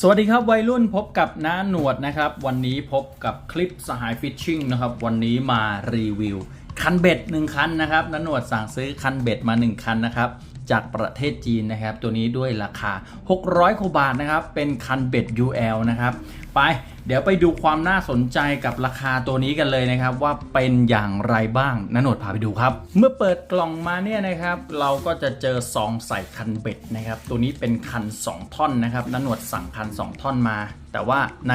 สวัสดีครับวัยรุ่นพบกับน้าหนวดนะครับ วันนี้พบกับคลิปสหายฟิชชิ่งนะครับ วันนี้มารีวิว คันเบ็ดหนึ่งคันนะครับน้าหนวดสั่งซื้อคันเบ็ดมา 1 คันนะครับ จากประเทศจีนนะครับ ตัวนี้ด้วยราคา 600กว่าบาทนะครับ เป็นคันเบ็ด UL นะครับ ไป เดี๋ยวไปดูความน่าสนใจกับราคาตัวนี้กันเลยนะครับ ว่าเป็นอย่างไรบ้างน้าหนดพาไปดูครับ เมื่อเปิดกล่องมาเนี่ยนะครับ เราก็จะเจอซองใส่คันเบ็ดนะครับ ตัวนี้เป็นคัน 2 ท่อนนะครับน้าหนดสั่งคัน 2 ท่อนมาแต่ว่าใน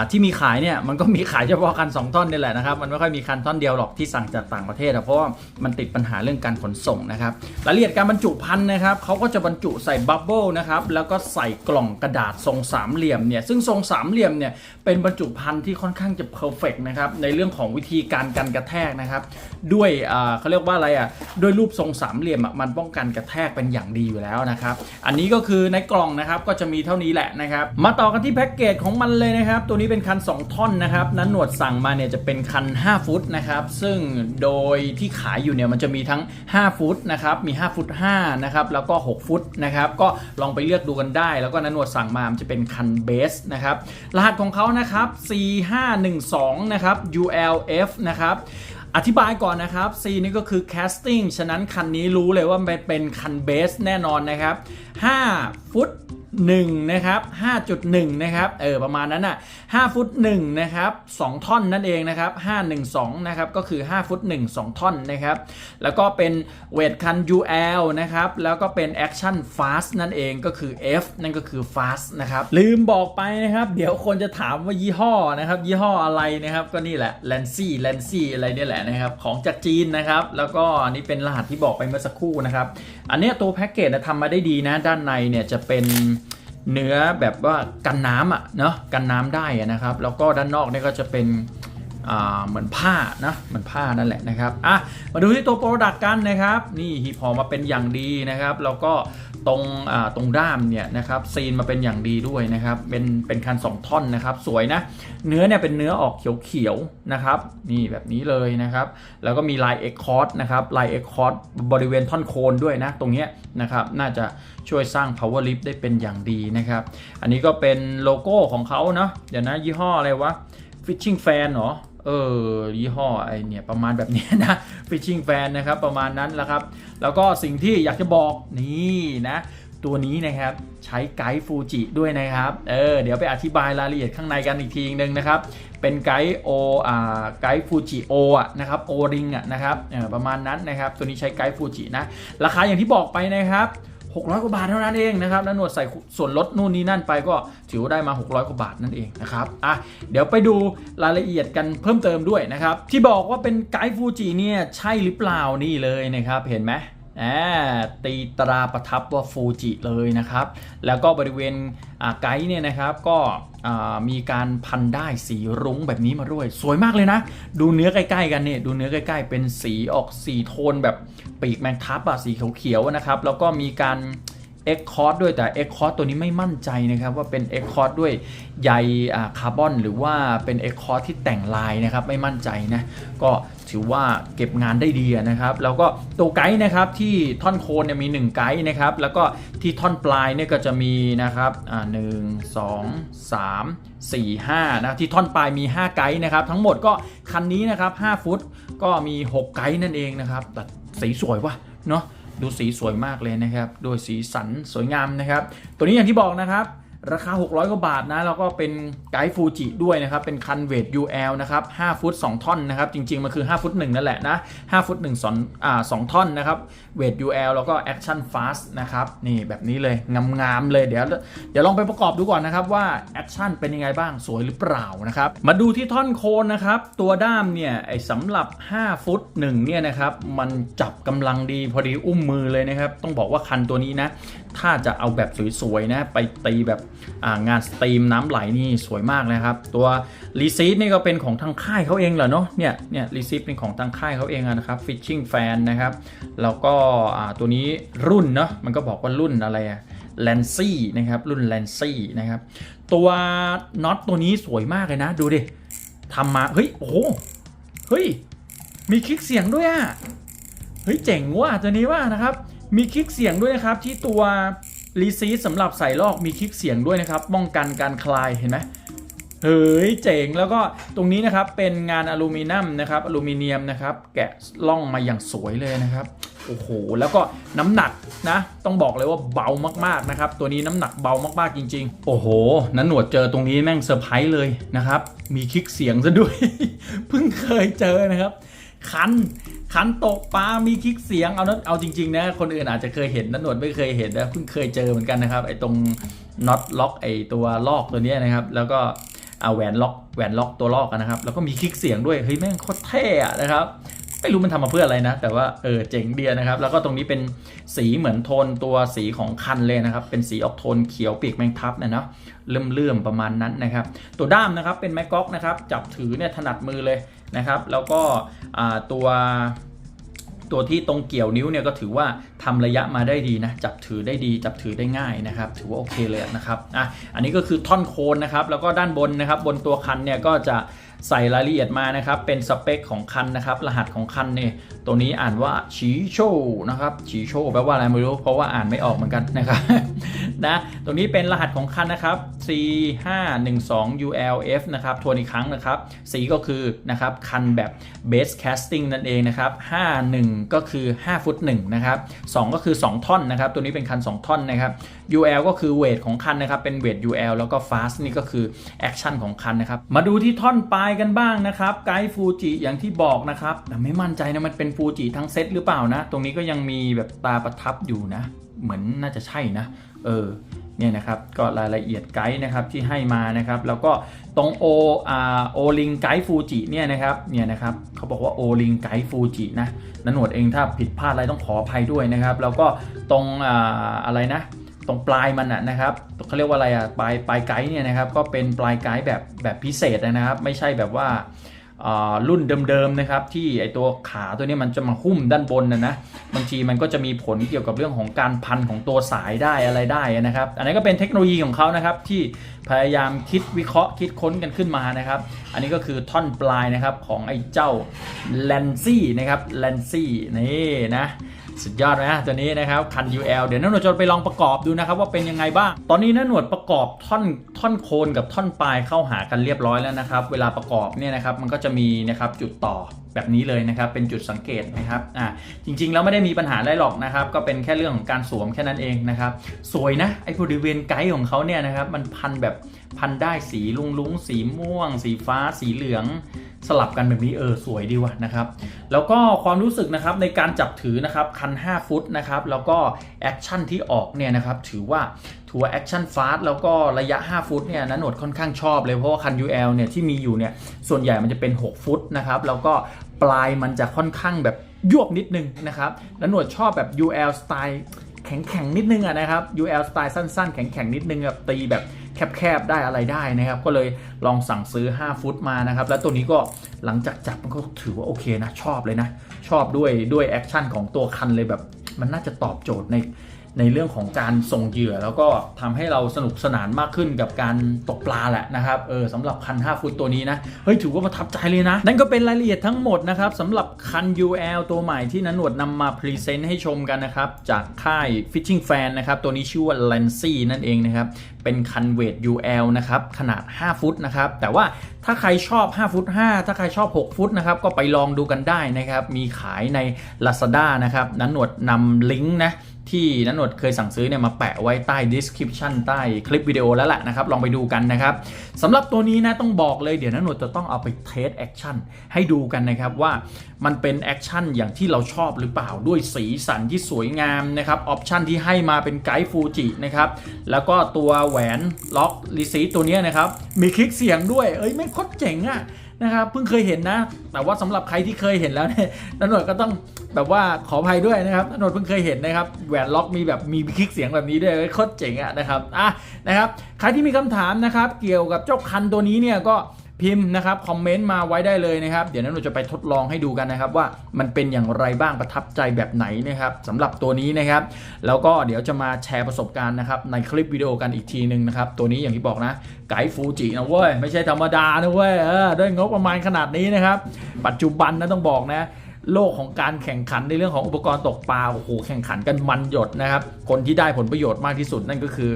าที่มีขายเนี่ยมันก็มีขายเฉพาะคัน 2 ท่อนนี่แหละนะครับ มันไม่ค่อยมีคันท่อนเดียวหรอกที่สั่งจากต่างประเทศอะเพราะว่ามันติดปัญหาเรื่องการขนส่งนะครับรายละเอียดการบรรจุพันธุ์นะครับเขาก็จะบรรจุใส่บับเบิลนะครับแล้วก็ใส่กล่องกระดาษทรงสามเหลี่ยมเนี่ยซึ่งทรงสามามเหลี่ยมเนี่ยเป็นบรรจุภัณฑ์ที่ค่อนข้างจะเพอร์เฟกนะครับในเรื่องของวิธีการกันกระแทกนะครับ ด้วยอ่าเขาเรียกว่าอะไรอะด้วยรูปทรงสามเหลี่ยมอะมันป้องกันกระแทกเป็นอย่างดีอยู่แล้วนะครับ อันนี้ก็คือในกล่องนะครับก็จะมีเท่านี้แหละนะครับ มาต่อกันที่แพ็กเกจของมันเลยนะครับ ตัวนี้เป็นคัน 2 ท่อนนะครับ นั้นหนวดสั่งมาเนี่ยจะเป็นคัน 5 ฟุตนะครับซึ่งโดยที่ขายอยู่เนี่ยมันจะมีทั้ง 5 ฟุตนะครับมี 5 ฟุต5นะครับแล้วก็ 6 ฟุตนะครับก็ลองไปเลือกดูกันได้ แล้วก็นั้นหนวดสั่งมามันจะเป็นคันเบสนะครับรหัสของเขานะครับ C512 นะครับ ULF นะครับอธิบายก่อนนะครับ C นี่ก็คือ casting ฉะนั้นคันนี้รู้เลยว่าเป็นคันเบสแน่นอนนะครับ 5 ฟุต 1นะครับ5.1นะครับเออประมาณนั้นอะ5ฟุต1นะครับ2ท่อนนั่นเองนะครับ512นะครับก็คือ 5 ฟุต 1 2 ท่อนนะครับแล้วก็เป็นเวทคัน UL นะครับแล้วก็เป็น Action Fast นั่นเองก็คือ F นั่นก็คือ Fast นะครับลืมบอกไปนะครับ เดี๋ยวคนจะถามว่ายี่ห้อนะครับยี่ห้ออะไรนะครับก็นี่แหละ l a n c y l a n c y อะไรเนี่ยแหละนะครับของจากจีนนะครับแล้วก็อันนี้เป็นรหัสที่บอกไปเมื่อสักครู่นะครับอันนี้ตัวแพ็กเกจทำมาได้ดีนะด้านในเนี่ยจะเป็น เนื้อแบบว่ากันน้ำอะเนาะกันน้ำได้ะนะครับ แล้วก็ด้านนอกเนี่ยก็จะเป็น เหมือนผ้านะเหมือนผ้านั่นแหละนะครับอะมาดูที่ตัวโปรดักต์กันนะครับ นี่หีบห่อมาเป็นอย่างดีนะครับ แล้วก็ตรงตรงด้ามเนี่ยนะครับซีนมาเป็นอย่างดีด้วยนะครับ เป็นเป็นคัน2ท่อนนะครับ สวยนะ เนื้อเนี่ยเป็นเนื้อออกเขียวๆนะครับ นี่แบบนี้เลยนะครับ แล้วก็มีลายเอ็กคอร์ดนะครับลายเอ็กคอร์ดบริเวณท่อนโคนด้วยนะ ตรงเนี้ยนะครับ น่าจะช่วยสร้าง power lift ได้เป็นอย่างดีนะครับ อันนี้ก็เป็นโลโก้ของเขาเนาะเดี๋ยวนะยี่ห้ออะไรวะ fishing fan เหรอ เออยี่ห้อไอเนี่ยประมาณแบบนี้นะ fishing fan นะครับประมาณนั้นแหละครับ แล้วก็สิ่งที่อยากจะบอกนี่นะ ตัวนี้นะครับใช้ไกด์ฟูจิด้วยนะครับเออเดี๋ยวไปอธิบายรายละเอียดข้างในกันอีกทีนึงนะครับ เป็นไกด์โออ่าไกด์ฟูจิโออะนะครับโอริงอะนะครับเออประมาณนั้นนะครับ ตัวนี้ใช้ไกด์ฟูจินะราคาอย่างที่บอกไปนะครับ 600 กว่าบาทเท่านั้นเองนะครับแล้วหนวดใส่ส่วนลดนู่นนี่นั่นไปก็ถือว่าได้มา 600 กว่าบาทนั่นเองนะครับอะเดี๋ยวไปดูรายละเอียดกันเพิ่มเติมด้วยนะครับที่บอกว่าเป็นไกด์ฟูจิเนี่ยใช่หรือเปล่านี่เลยนะครับเห็นไหม อ่าตีตราประทับว่าฟูจิเลยนะครับ แล้วก็บริเวณไกด์เนี่ยนะครับก็มีการพันได้สีรุ้งแบบนี้มาด้วย สวยมากเลยนะ ดูเนื้อใกล้ๆกันเนี่ยดูเนื้อใกล้ๆ เป็นสีออกสีโทนแบบปีกแมงทับอะสีเขียวๆนะครับ แล้วก็มีการ เอ็กคอร์ดด้วยแต่เอ็กคอร์ดตัวนี้ไม่มั่นใจนะครับว่าเป็นเอ็กคอร์ดด้วยใยคาร์บอนหรือว่าเป็นเอ็กคอร์ดที่แต่งลายนะครับไม่มั่นใจนะก็ถือว่าเก็บงานได้ดีนะครับ แล้วก็ตัวไกด์นะครับที่ท่อนโคนเนี่ยมี 1 ไกด์นะครับ แล้วก็ที่ท่อนปลายเนี่ยก็จะมีนะครับหนึ่งสองสามสี่ห้านะที่ท่อนปลายมี 5 ไกด์นะครับ ทั้งหมดก็คันนี้นะครับ5ฟุตก็มี 6 ไกด์นั่นเองนะครับแต่สีสวยว่ะเนาะ ดูสีสวยมากเลยนะครับโดยสีสันสวยงามนะครับ ตัวนี้อย่างที่บอกนะครับ ราคา 600 กว่าบาทนะ แล้วก็เป็นไกด์ฟูจิด้วยนะครับ เป็นคันเวท UL นะครับ 5 ฟุต 2 ท่อนนะครับ จริง ๆ มันคือ 5 ฟุต 1 นั่นแหละนะ 5 ฟุต1 2อ่า2ท่อนนะครับ เวท UL แล้วก็ Action Fast นะครับ นี่แบบนี้เลย งามๆเลย เดี๋ยว เดี๋ยวลองไปประกอบดูก่อนนะครับว่า Action เป็นยังไงบ้าง สวยหรือเปล่านะครับ มาดูที่ท่อนโคนนะครับ ตัวด้ามเนี่ย ไอสำหรับ 5 ฟุต1เนี่ยนะครับ มันจับกำลังดีพอดีอุ้มมือเลยนะครับ ต้องบอกว่าคันตัวนี้นะ ถ้าจะเอาแบบสวยๆนะ ไปตีแบบงานสตรีมน้ำไหลนี่สวยมากนะครับ ตัวรีซีฟนี่ก็เป็นของทางค่ายเขาเองเหรอเนาะเนี่ยเนี่ยรีซีฟเป็นของทางค่ายเขาเองนะครับ Fishing Fan นะครับแล้วก็ตัวนี้รุ่นเนาะมันก็บอกว่ารุ่นอะไรอะแลนซี่นะครับรุ่นแลนซี่นะครับตัวน็อตตัวนี้สวยมากเลยนะ ดูดิทำมาเฮ้ยโอ้โหเฮ้ยมีคลิกเสียงด้วยอะเฮ้ยเจ๋งว่ะตัวนี้ว่านะครับมีคลิกเสียงด้วยนะครับที่ตัว รีซีสสำหรับใส่ลอกมีคลิกเสียงด้วยนะครับป้องกันการคลายเห็นไหมเฮ้ยเจ๋งแล้วก็ตรงนี้นะครับเป็นงานอลูมิเนียมนะครับอลูมิเนียมนะครับแกะล่องมาอย่างสวยเลยนะครับโอ้โหแล้วก็น้ำหนักนะ ต้องบอกเลยว่าเบามากๆนะครับตัวนี้น้ำหนักเบามากๆจริง ๆ โอ้โหนั้นหนวดเจอตรงนี้แม่งเซอร์ไพรส์เลยนะครับมีคลิกเสียงซะด้วยเพิ่งเคยเจอนะครับคัน คันตกปลา มีคลิกเสียง เอานะเอาจริง ๆ นะ คนอื่นอาจจะเคยเห็นนะหนวดไม่เคยเห็นนะเพิ่งเคยเจอเหมือนกันนะครับ ไอ้ตรงน็อตล็อกไอ้ตัวลอกตัวนี้นะครับ แล้วก็เอาแหวนล็อกแหวนล็อกตัวลอกนะครับ แล้วก็มีคลิกเสียงด้วย เฮ้ยแม่งโคตรเท่อะนะครับ ไม่รู้มันทำมาเพื่ออะไรนะ แต่ว่าเออเจ๋งเดียนะครับ แล้วก็ตรงนี้เป็นสีเหมือนโทนตัวสีของคันเลยนะครับ เป็นสีออกโทนเขียวปีกแมงทับเนี่ยเนาะเลื่อมๆประมาณนั้นนะครับ ตัวด้ามนะครับเป็นไม้ก๊อกนะครับ จับถือเนี่ยถนัดมือเลย นะครับ แล้วก็ตัวตัวที่ตรงเกี่ยวนิ้วเนี่ยก็ถือว่าทำระยะมาได้ดีนะ จับถือได้ดี จับถือได้ง่ายนะครับ ถือว่าโอเคเลยนะครับอะอันนี้ก็คือท่อนโคนนะครับ แล้วก็ด้านบนนะครับ บนตัวคันเนี่ยก็จะใส่รายละเอียดมานะครับ เป็นสเปคของคันนะครับ รหัสของคันเนี่ยตัวนี้อ่านว่าชีโชนะครับชีโชแปลว่าอะไรไม่รู้ เพราะว่าอ่านไม่ออกเหมือนกันนะครับ นะตรงนี้เป็นรหัสของคันนะครับ C512ULF นะครับทวนอีกครั้งนะครับ สีก็คือนะครับคันแบบ base casting นั่นเองนะครับ51 ก็คือ 5 ฟุต1นะครับ2ก็คือ 2 ท่อนนะครับตัวนี้เป็นคัน 2 ท่อนนะครับ UL ก็คือเวทของคันนะครับเป็นเวท UL แล้วก็ fast นี่ก็คือ action ของคันนะครับมาดูที่ท่อนปลายกันบ้างนะครับไกด์ฟูจิอย่างที่บอกนะครับแต่ไม่มั่นใจนะมันเป็นฟูจิทั้งเซตหรือเปล่านะ ตรงนี้ก็ยังมีแบบตาประทับอยู่นะ เหมือนน่าจะใช่นะ เออเนี่ยนะครับก็รายละเอียดไกด์นะครับที่ให้มานะครับแล้วก็ตรงโออาโอลิงไกด์ฟูจิเนี่ยนะครับเนี่ยนะครับเขาบอกว่าโอลิงไกด์ฟูจินะนันหนวดเองถ้าผิดพลาดอะไรต้องขออภัยด้วยนะครับ แล้วก็ตรงอ่าอะไรนะตรงปลายมันนะครับเขาเรียกว่าอะไรอะปลายปลายไกด์เนี่ยนะครับก็เป็นปลายไกด์แบบแบบพิเศษนะครับ ไม่ใช่แบบว่า รุ่นเดิมๆนะครับที่ไอตัวขาตัวนี้มันจะมาหุ้มด้านบนนะนะบางทีมันก็จะมีผลเกี่ยวกับเรื่องของการพันของตัวสายได้อะไรได้นะครับ อันนี้ก็เป็นเทคโนโลยีของเขานะครับที่พยายามคิดวิเคราะห์คิดค้นกันขึ้นมานะครับ อันนี้ก็คือท่อนปลายนะครับของไอ้เจ้าแลนซี่นะครับแลนซี่นี่นะ สุดยอดไหมฮะตัวนี้นะครับคัน UL เดี๋ยวน้าหนวดจะไปลองประกอบดูนะครับว่าเป็นยังไงบ้าง ตอนนี้น้าหนวดประกอบท่อนท่อนโคนกับท่อนปลายเข้าหากันเรียบร้อยแล้วนะครับ เวลาประกอบเนี่ยนะครับมันก็จะมีนะครับจุดต่อแบบนี้เลยนะครับเป็นจุดสังเกตนะครับอ่าจริงๆแล้วไม่ได้มีปัญหาอะไรหรอกนะครับก็เป็นแค่เรื่องของการสวมแค่นั้นเองนะครับสวยนะไอ้บริเวณไกด์ของเขาเนี่ยนะครับมันพันแบบพันได้สีลุงลุงสีม่วง สีฟ้า สีเหลือง สลับกันแบบนี้เออสวยดีว่ะนะครับ แล้วก็ความรู้สึกนะครับในการจับถือนะครับคัน 5 ฟุตนะครับแล้วก็แอคชั่นที่ออกเนี่ยนะครับถือว่าถือว่าแอคชั่นฟาสแล้วก็ระยะ 5 ฟุตเนี่ยนะหนวดค่อนข้างชอบเลยเพราะว่าคัน UL เนี่ยที่มีอยู่เนี่ยส่วนใหญ่มันจะเป็น 6 ฟุตนะครับแล้วก็ปลายมันจะค่อนข้างแบบยวบนิดนึงนะครับแล้วหนวดชอบแบบ UL สไตล์แข็งๆนิดนึงอะนะครับ UL สไตล์สั้นๆ แข็งๆนิดนึงแบบตีแบบ แคบๆได้อะไรได้นะครับ ก็เลยลองสั่งซื้อ 5 ฟุตมานะครับ แล้วตัวนี้ก็หลังจากจับมันก็ถือว่าโอเคนะ ชอบเลยนะ ชอบด้วยด้วยแอคชั่นของตัวคันเลยแบบ มันน่าจะตอบโจทย์ใน ในเรื่องของการส่งเหยื่อ แล้วก็ทำให้เราสนุกสนานมากขึ้นกับการตกปลาแหละนะครับเออสำหรับคัน 5 ฟุตตัวนี้นะเฮ้ยถือว่าประทับใจเลยนะ นั่นก็เป็นรายละเอียดทั้งหมดนะครับสำหรับคัน UL ตัวใหม่ที่นันหนวดนำมาพรีเซนต์ให้ชมกันนะครับ จากค่าย Fishing Fan นะครับ ตัวนี้ชื่อว่า Lancy นั่นเองนะครับ เป็นคันเวท UL นะครับ ขนาด 5 ฟุตนะครับ แต่ว่าถ้าใครชอบ 5 ฟุต 5 ถ้าใครชอบ 6 ฟุตนะครับ ก็ไปลองดูกันได้นะครับ มีขายใน Lazada นะครับนันหนวดนำลิงก์นะ ที่นันนดเคยสั่งซื้อเนี่ยมาแปะไว้ใต้ description ใต้คลิปวิดีโอแล้วแหละนะครับ ลองไปดูกันนะครับสำหรับตัวนี้นะต้องบอกเลยเดี๋ยวนันนดจะต้องเอาไปเทสแอคชั่นให้ดูกันนะครับว่ามันเป็นแอคชั่นอย่างที่เราชอบหรือเปล่าด้วยสีสันที่สวยงามนะครับออปชันที่ให้มาเป็นไกด์ฟูจินะครับแล้วก็ตัวแหวนล็อกรีซีตัวนี้นะครับมีคลิกเสียงด้วยเอ้ยไม่โคตรเจ๋งอะ นะครับเพิ่งเคยเห็นนะ แต่ว่าสำหรับใครที่เคยเห็นแล้วเนี่ยนนหนวดก็ต้องแบบว่าขออภัยด้วยนะครับนนหนวดเพิ่งเคยเห็นนะครับแหวนล็อกมีแบบมีคลิกเสียงแบบนี้ด้วยโคตรเจ๋งอะนะครับอะนะครับใครที่มีคำถามนะครับเกี่ยวกับเจ้าคันตัวนี้เนี่ยก็ พิมพ์นะครับคอมเมนต์มาไว้ได้เลยนะครับ เดี๋ยวนันหนวดจะไปทดลองให้ดูกันนะครับว่ามันเป็นอย่างไรบ้างประทับใจแบบไหนนะครับสำหรับตัวนี้นะครับ แล้วก็เดี๋ยวจะมาแชร์ประสบการณ์นะครับในคลิปวิดีโอกันอีกทีหนึ่งนะครับตัวนี้อย่างที่บอกนะไกด์ฟูจินะเว้ยไม่ใช่ธรรมดานะเว้ยเออด้วยงบประมาณขนาดนี้นะครับ ปัจจุบันนะต้องบอกนะโลกของการแข่งขันในเรื่องของอุปกรณ์ตกปลาโอ้โหแข่งขันกันมันหยดนะครับ คนที่ได้ผลประโยชน์มากที่สุดนั่นก็คือ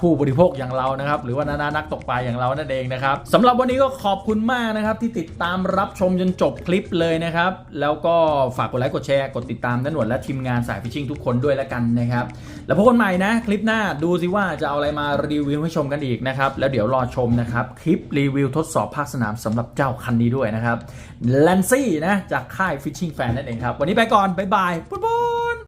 ผู้บริโภคอย่างเรานะครับ หรือว่านานานักตกปลาอย่างเรานั่นเองนะครับสำหรับวันนี้ก็ขอบคุณมากนะครับ ที่ติดตามรับชมจนจบคลิปเลยนะครับ แล้วก็ฝากกดไลค์กดแชร์กดติดตามนันหนวดและทีมงานสายฟิชชิ่งทุกคนด้วยแล้วกันนะครับ แล้วพบกันใหม่นะ คลิปหน้าดูสิว่าจะเอาอะไรมารีวิวให้ชมกันอีกนะครับแล้วเดี๋ยวรอชมนะครับคลิปรีวิวทดสอบภาคสนามสำหรับเจ้าคันนี้ด้วยนะครับแลนซี่นะจากค่าย Fishing Fan นั่นเองครับวันนี้ไปก่อนบ๊ายบายปุ๊บ